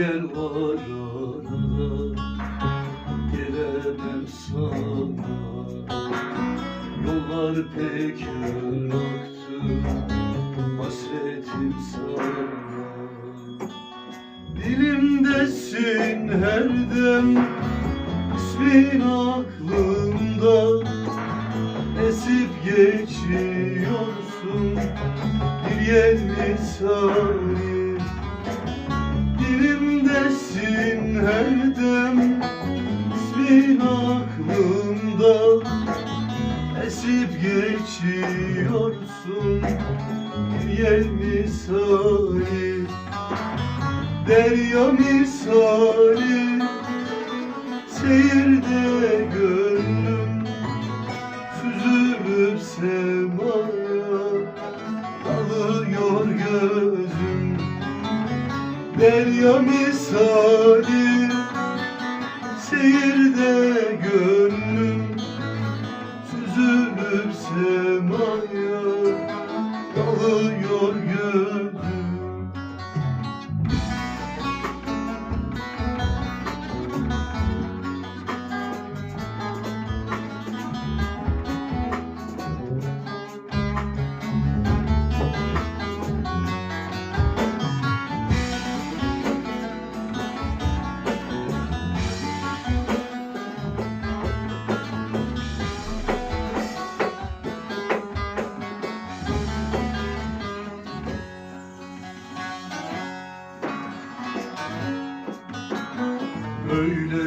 Var arada Gelemem sana. Yollar pek yaraktı Hasretim sana. Dilimdesin her dem İsmin aklımda. Esip geçiyorsun Bir yel misali Dilimdesin her dem? İsmin aklımda. Esip geçiyorsun. Bir yel misali. Derya misali. Seyirde gönlüm Derya misali Seyirde gönlüm Süzülüp semaya Dalıyor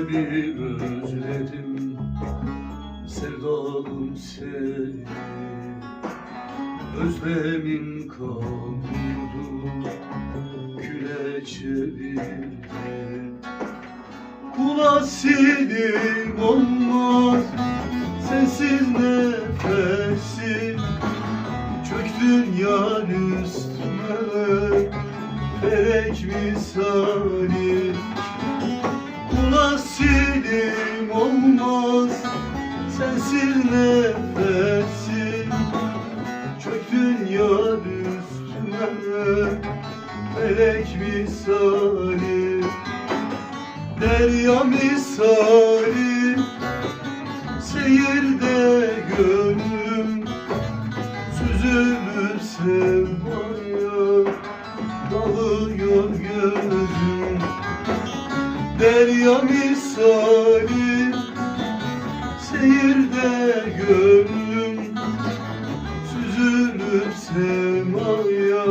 bir özledim. Sevdalım seni. Özlemin kavurdu küle çevirdi. Kulasilim olmaz. Sensiz nefesim. Çöktün yan üstüme. Felek misali Kulasilim olmaz sensiz nefesim. Çöktün yar üstüme melek misali. Derya misali seyirde gönlüm Süzülüp sevmaya derya misali Seyirde gönlüm süzülüp semaya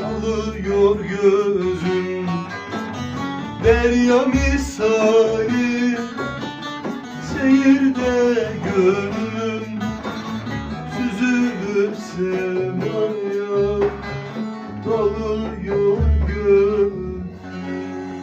Dalıyor gözüm. Derya misali Seyirde gönlüm süzülüp semaya.